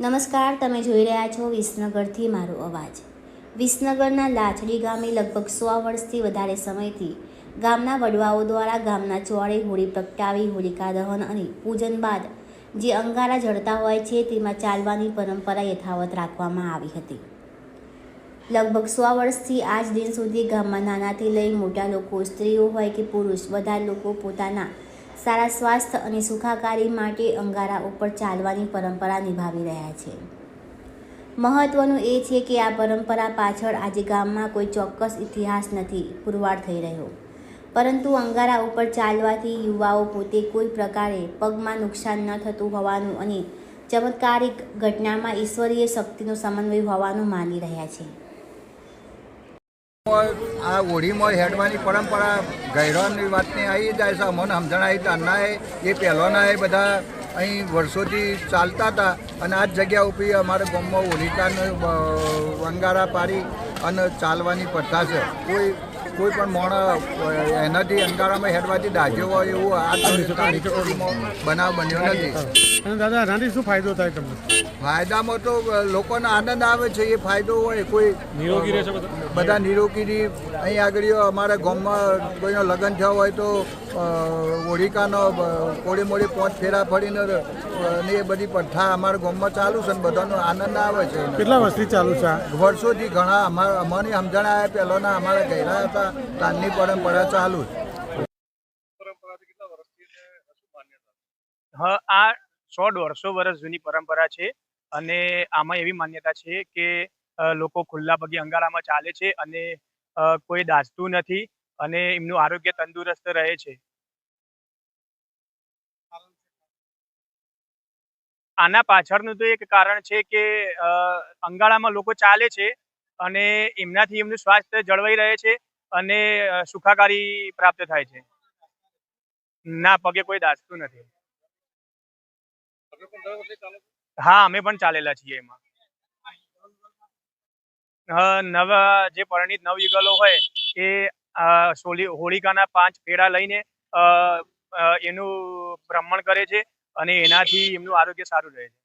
નમસ્કાર, તમે જોઈ રહ્યા છો વિસનગરથી મારો અવાજ. વિસનગરના લાચડી ગામે લગભગ સો વર્ષથી વધારે સમયથી ગામના વડવાઓ દ્વારા ગામના ચોળે હોળી પ્રગટાવી, હોલિકા દહન અને પૂજન બાદ જે અંગારા જળતા હોય છે તેમાં ચાલવાની પરંપરા યથાવત રાખવામાં આવી હતી. લગભગ સો વર્ષથી આજ દિન સુધી ગામમાં નાનાથી લઈ મોટા લોકો, સ્ત્રીઓ હોય કે પુરુષ, બધા લોકો પોતાના સારા સ્વાસ્થ્ય અને સુખાકારી માટે અંગારા ઉપર ચાલવાની પરંપરા નિભાવી રહ્યા છે. મહત્વનું એ છે કે આ પરંપરા પાછળ આજે ગામમાં કોઈ ચોક્કસ ઇતિહાસ નથી, પુરવાર થઈ રહ્યો. પરંતુ અંગારા ઉપર ચાલવાથી યુવાઓ પોતે કોઈ પ્રકારે પગમાં નુકસાન ન થતું હોવાનું અને ચમત્કારિક ઘટનામાં ઈશ્વરીય શક્તિનો સમન્વય હોવાનું માની રહ્યા છે. આ હોળીમાં હેડવાની પરંપરા ગૈરોની વાતની આવી જાય છે. અમને સમજણાય ત્યારના એ પહેલાંના એ બધા અહીં વર્ષોથી ચાલતા હતા અને આ જ જગ્યા ઉપર અમારા ગામમાં હોલિકાનું વંગારા પાડી અને ચાલવાની પ્રથા છે. કોઈ કોઈ પણ મોણ એનાથી અંગારામાં હેડવાથી દાજ્યો હોય એવું આ બનાવ બન્યો નથી. અને દાદા આનાથી શું ફાયદો થાય તમને? ફાયદામાં તો લોકોને આનંદ આવે છે એ ફાયદો હોય કોઈ નિરોગી રહેશે બધા? નિરોગીરી અહીં આગળ અમારા ગામમાં કોઈનો લગ્ન થયો હોય તો અ, કોળી મોડી પોંચ ફેરા ફરીને ને એ બધી પ્રથા અમારા ગામમાં ચાલુ છે ને બધાનો આનંદ આવે છે. કેટલા વર્ષથી ચાલુ છે વર્ષોથી ઘણા અમારા અમારી સમજણ આવ્યા પહેલાંના અમારા ગયરા હતા તાનની પરંપરા ચાલુ છે. આ સો દોઢસો વર્ષ જૂની પરંપરા છે અને આમાં એવી માન્યતા છે કે લોકો ખુલ્લા પગે અંગારામાં ચાલે છે અને કોઈ દાઝતું નથી અને એમનું આરોગ્ય તંદુરસ્ત રહે છે. આના પાછળનું તો એક કારણ છે કે અંગાળામાં લોકો ચાલે છે અને એમનાથી એમનું સ્વાસ્થ્ય જળવાઈ રહે છે અને સુખાકારી પ્રાપ્ત થાય છે. ના પગે કોઈ દાસતું નથી. હા અમે પણ ચાલેલા છીએ એમાં. નવા જે પરિણીત નવયુગલો હોય એ હોળિકાના પાંચ ફેરા લઈને એનું ભ્રમણ કરે છે અને એનાથી એમનું આરોગ્ય સારું રહે છે.